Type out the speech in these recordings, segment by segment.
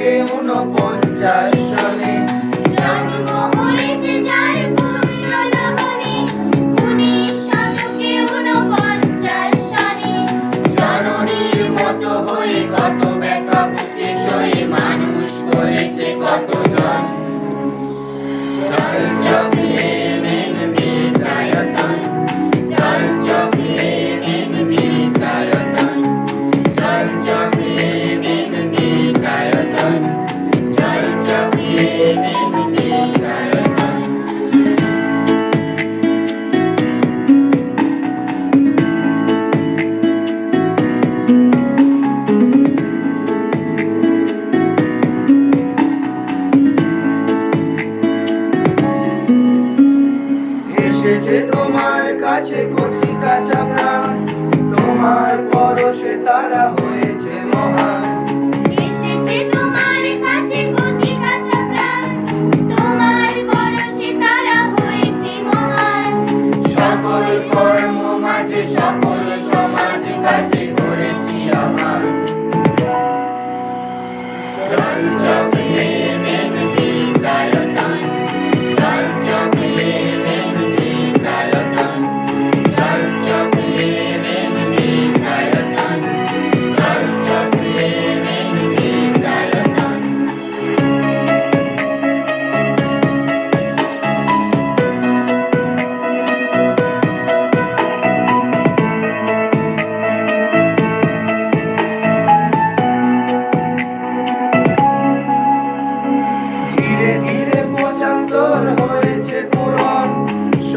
বুকে উনপঞ্চাশ এসেছে তোমার কাছে কচি কাঁচা তোমার পরশে তারা হয়েছে মহান। Because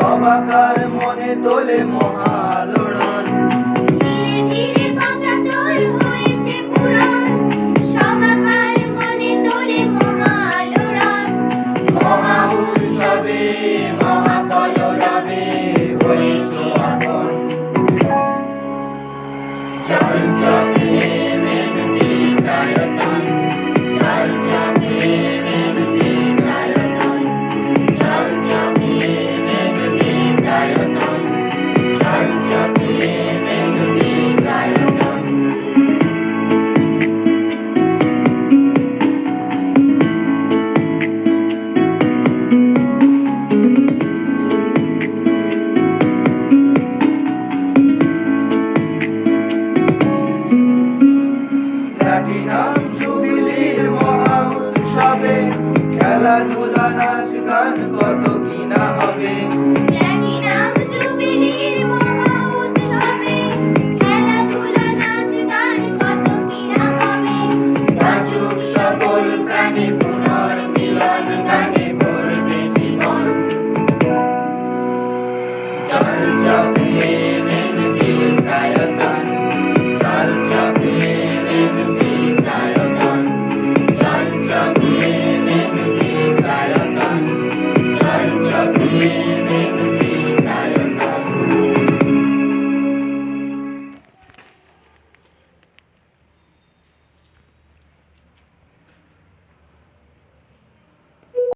সবাকার মনে তোলে মহালোড়া। খেলা ধুলা নাচ গান কত কিনা হবে